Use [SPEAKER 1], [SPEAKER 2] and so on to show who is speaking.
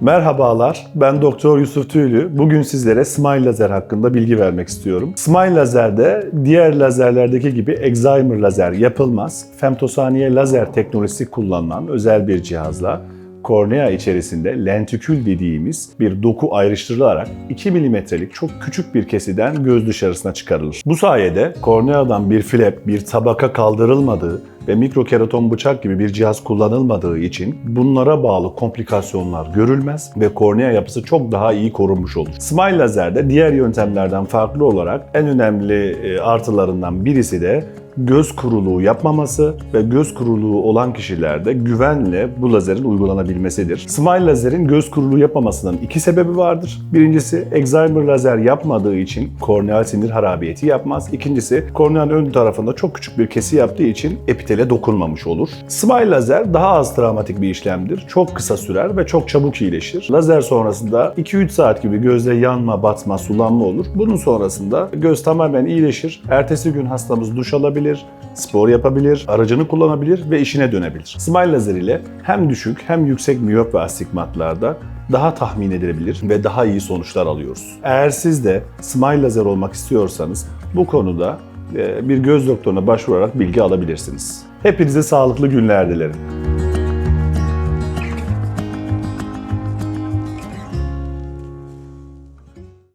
[SPEAKER 1] Merhabalar, ben Doktor Yusuf Tüylü. Bugün sizlere Smile Lazer hakkında bilgi vermek istiyorum. Smile Lazer'de diğer lazerlerdeki gibi Excimer lazer yapılmaz. Femtosaniye lazer teknolojisi kullanılan özel bir cihazla kornea içerisinde lentikül dediğimiz bir doku ayrıştırılarak 2 milimetrelik çok küçük bir kesiden göz dışarısına çıkarılır. Bu sayede korneadan bir flap, bir tabaka kaldırılmadığı ve mikrokeraton bıçak gibi bir cihaz kullanılmadığı için bunlara bağlı komplikasyonlar görülmez ve kornea yapısı çok daha iyi korunmuş olur. Smile lazerde diğer yöntemlerden farklı olarak en önemli e, artılarından birisi de göz kuruluğu yapmaması ve göz kuruluğu olan kişilerde güvenle bu lazerin uygulanabilmesidir. Smile lazerin göz kuruluğu yapmamasının iki sebebi vardır. Birincisi Excimer lazer yapmadığı için korneal sinir harabiyeti yapmaz. İkincisi korneanın ön tarafında çok küçük bir kesi yaptığı için epitele dokunmamış olur. Smile lazer daha az travmatik bir işlemdir. Çok kısa sürer ve çok çabuk iyileşir. Lazer sonrasında 2-3 saat gibi gözde yanma, batma, sulanma olur. Bunun sonrasında göz tamamen iyileşir. Ertesi gün hastamız duş alabilir, spor yapabilir, aracını kullanabilir ve işine dönebilir. Smile lazer ile hem düşük hem yüksek miyop ve astigmatlarda daha tahmin edilebilir ve daha iyi sonuçlar alıyoruz. Eğer siz de smile lazer olmak istiyorsanız bu konuda bir göz doktoruna başvurarak bilgi alabilirsiniz. Hepinize sağlıklı günler dilerim.